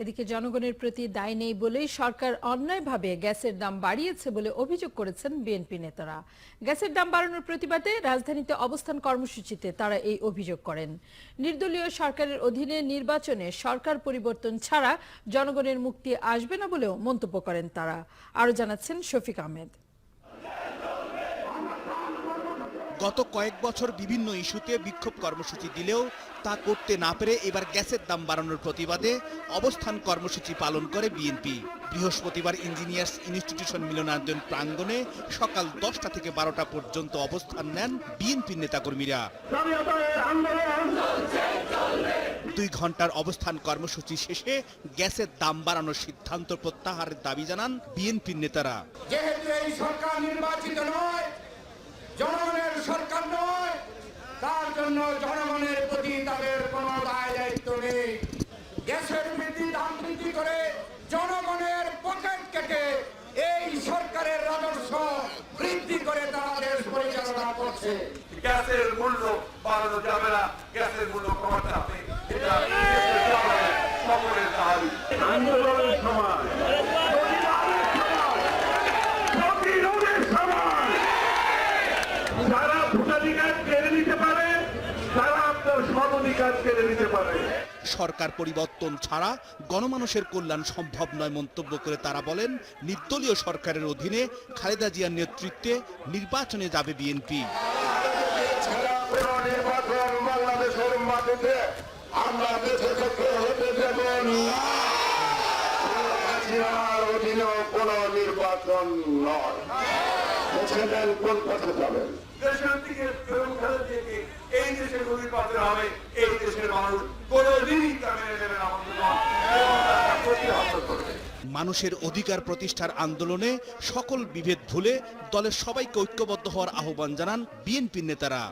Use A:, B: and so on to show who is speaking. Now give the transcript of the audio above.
A: এদিকে জনগণের প্রতি দায় নেই বলেই সরকার অন্যায়ভাবে গ্যাসের দাম বাড়িয়েছে বলে অভিযোগ করেছেন বিএনপি নেতারা। গ্যাসের দাম বাড়ানোর প্রতিবাদে রাজধানীতে অবস্থান কর্মসূচিতে তারা এই অভিযোগ করেন। নির্দলীয় সরকারের অধীনে নির্বাচনে সরকার পরিবর্তন ছাড়া জনগণের মুক্তি আসবে না বলেও মন্তব্য করেন তারা। আরও জানাচ্ছেন শফিক আহমেদ।
B: গত কয়েক বছর বিভিন্ন ইস্যুতে বিক্ষোভ কর্মসূচি দিলেও তা করতে না পেরে এবার গ্যাসের দাম বাড়ানোর প্রতিবাদে অবস্থান কর্মসূচি পালন করে বিএনপি। বৃহস্পতিবার ইঞ্জিনিয়ার্স ইনস্টিটিউশন মিলনায়তন প্রাঙ্গণে সকাল দশটা থেকে বারোটা পর্যন্ত অবস্থান নেন বিএনপির নেতাকর্মীরা। দুই ঘণ্টার অবস্থান কর্মসূচি শেষে গ্যাসের দাম বাড়ানোর সিদ্ধান্ত প্রত্যাহারের দাবি জানান বিএনপির নেতারা।
C: যেহেতু এই সরকার নির্বাচিত নয় জনগণের সরকার নয় তার জন্য জনগণের প্রতি তাদের কোনো দায় দায়িত্ব নেই। গ্যাসের বৃদ্ধি দাম বৃদ্ধি করে জনগণের পকেট কেটে এই সরকারের রাজস্ব বৃদ্ধি করে তারা দেশ পরিচালনা করছে।
D: গ্যাসের মূল্য বাড়ানো যাবে না গ্যাসের মূল্য কমাতে হবে। সকলের দাবি। আন্দোলনের সময় প্রতিরোধের সময় যারা ভোটাধিকার কেড়ে নিতে পারে তারা আপনার সব অধিকার কেড়ে নিতে পারে।
B: সরকার পরিবর্তন ছাড়া গণমানুষের কল্যাণ সম্ভব নয় মন্তব্য করে তারা বলেন নির্দলীয় সরকারের অধীনে খালেদা জিয়ার নেতৃত্বে নির্বাচনে যাবে বিএনপি।
D: কোন নির্বাচন বাংলাদেশের মাটিতে আমরা দেশে হতে দেব না অধীনেও কোন নির্বাচন নয় কোন পথে যাবেন দেশের দিকে এই দেশের হবে।
B: মানুষের অধিকার প্রতিষ্ঠার আন্দোলনে সকল বিভেদ ভুলে দলের সবাইকে ঐক্যবদ্ধ হওয়ার আহ্বান জানান বিএনপির নেতারা।